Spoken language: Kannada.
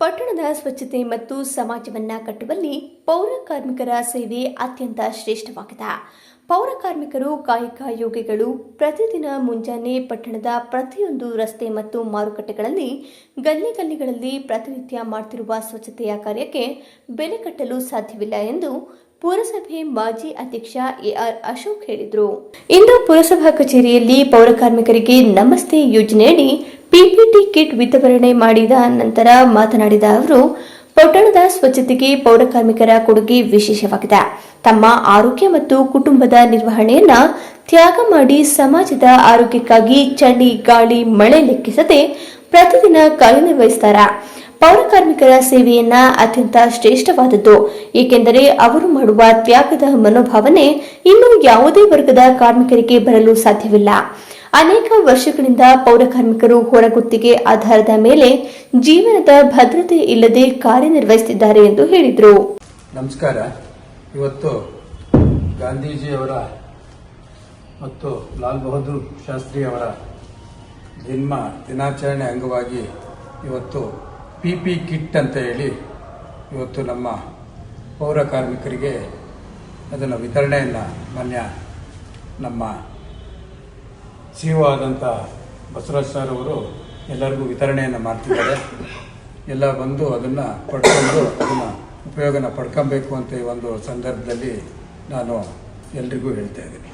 ಪಟ್ಟಣದ ಸ್ವಚ್ಛತೆ ಮತ್ತು ಸಮಾಜವನ್ನ ಕಟ್ಟುವಲ್ಲಿ ಪೌರ ಕಾರ್ಮಿಕರ ಸೇವೆ ಅತ್ಯಂತ ಶ್ರೇಷ್ಠವಾಗಿದೆ. ಪೌರ ಕಾರ್ಮಿಕರು, ಕಾಯಕ ಯೋಗಿಗಳು ಪ್ರತಿದಿನ ಮುಂಜಾನೆ ಪಟ್ಟಣದ ಪ್ರತಿಯೊಂದು ರಸ್ತೆ ಮತ್ತು ಮಾರುಕಟ್ಟೆಗಳಲ್ಲಿ ಗಲ್ಲಿ ಗಲ್ಲಿಗಳಲ್ಲಿ ಪ್ರತಿನಿತ್ಯ ಮಾಡ್ತಿರುವ ಸ್ವಚ್ಛತೆಯ ಕಾರ್ಯಕ್ಕೆ ಬೆಲೆ ಕಟ್ಟಲು ಸಾಧ್ಯವಿಲ್ಲ ಎಂದು ಪುರಸಭೆ ಮಾಜಿ ಅಧ್ಯಕ್ಷ ಎಆರ್ ಅಶೋಕ್ ಹೇಳಿದರು. ಇಂದು ಪುರಸಭಾ ಕಚೇರಿಯಲ್ಲಿ ಪೌರ ಕಾರ್ಮಿಕರಿಗೆ ನಮಸ್ತೆ ಯೋಜನೆಯಡಿ ಪಿಪಿಟಿ ಕಿಟ್ ವಿತರಣೆ ಮಾಡಿದ ನಂತರ ಮಾತನಾಡಿದ ಅವರು, ಪಟ್ಟಣದ ಸ್ವಚ್ಛತೆಗೆ ಪೌರಕಾರ್ಮಿಕರ ಕೊಡುಗೆ ವಿಶೇಷವಾಗಿದೆ. ತಮ್ಮ ಆರೋಗ್ಯ ಮತ್ತು ಕುಟುಂಬದ ನಿರ್ವಹಣೆಯನ್ನ ತ್ಯಾಗ ಮಾಡಿ ಸಮಾಜದ ಆರೋಗ್ಯಕ್ಕಾಗಿ ಚಳಿ, ಗಾಳಿ, ಮಳೆ ಲೆಕ್ಕಿಸದೆ ಪ್ರತಿದಿನ ಕಾರ್ಯನಿರ್ವಹಿಸುತ್ತಾರೆ ಪೌರಕಾರ್ಮಿಕರ ಸೇವೆಯನ್ನ ಅತ್ಯಂತ ಶ್ರೇಷ್ಠವಾದದ್ದು. ಏಕೆಂದರೆ ಅವರು ಮಾಡುವ ತ್ಯಾಗದ ಮನೋಭಾವನೆ ಇನ್ನು ಯಾವುದೇ ವರ್ಗದ ಕಾರ್ಮಿಕರಿಗೆ ಬರಲು ಸಾಧ್ಯವಿಲ್ಲ. ಅನೇಕ ವರ್ಷಗಳಿಂದ ಪೌರಕಾರ್ಮಿಕರು ಹೊರಗುತ್ತಿಗೆ ಆಧಾರದ ಮೇಲೆ ಜೀವನದ ಭದ್ರತೆ ಇಲ್ಲದೆ ಕಾರ್ಯನಿರ್ವಹಿಸುತ್ತಿದ್ದಾರೆ ಎಂದು ಹೇಳಿದರು. ನಮಸ್ಕಾರ. ಇವತ್ತು ಗಾಂಧೀಜಿಯವರ ಮತ್ತು ಲಾಲ್ ಬಹದ್ದೂರ್ ಶಾಸ್ತ್ರಿ ಅವರ ಜನ್ಮ ದಿನಾಚರಣೆ ಅಂಗವಾಗಿ ಇವತ್ತು ಪಿ ಪಿ ಕಿಟ್ ಅಂತ ಹೇಳಿ ಇವತ್ತು ನಮ್ಮ ಪೌರ ಕಾರ್ಮಿಕರಿಗೆ ಅದನ್ನು ವಿತರಣೆಯನ್ನು ಮಾನ್ಯ ನಮ್ಮ ಸಿಒ ಆದಂಥ ಬಸವರಾಜ್ ಸರ್ ಅವರು ಎಲ್ಲರಿಗೂ ವಿತರಣೆಯನ್ನು ಮಾಡ್ತಿದ್ದಾರೆ. ಎಲ್ಲ ಬಂದು ಅದನ್ನು ಪಡ್ಕೊಂಡು ಅದನ್ನು ಉಪಯೋಗನ ಪಡ್ಕೊಬೇಕು ಅಂತ ಈ ಒಂದು ಸಂದರ್ಭದಲ್ಲಿ ನಾನು ಎಲ್ರಿಗೂ ಹೇಳ್ತಾ ಇದ್ದೀನಿ.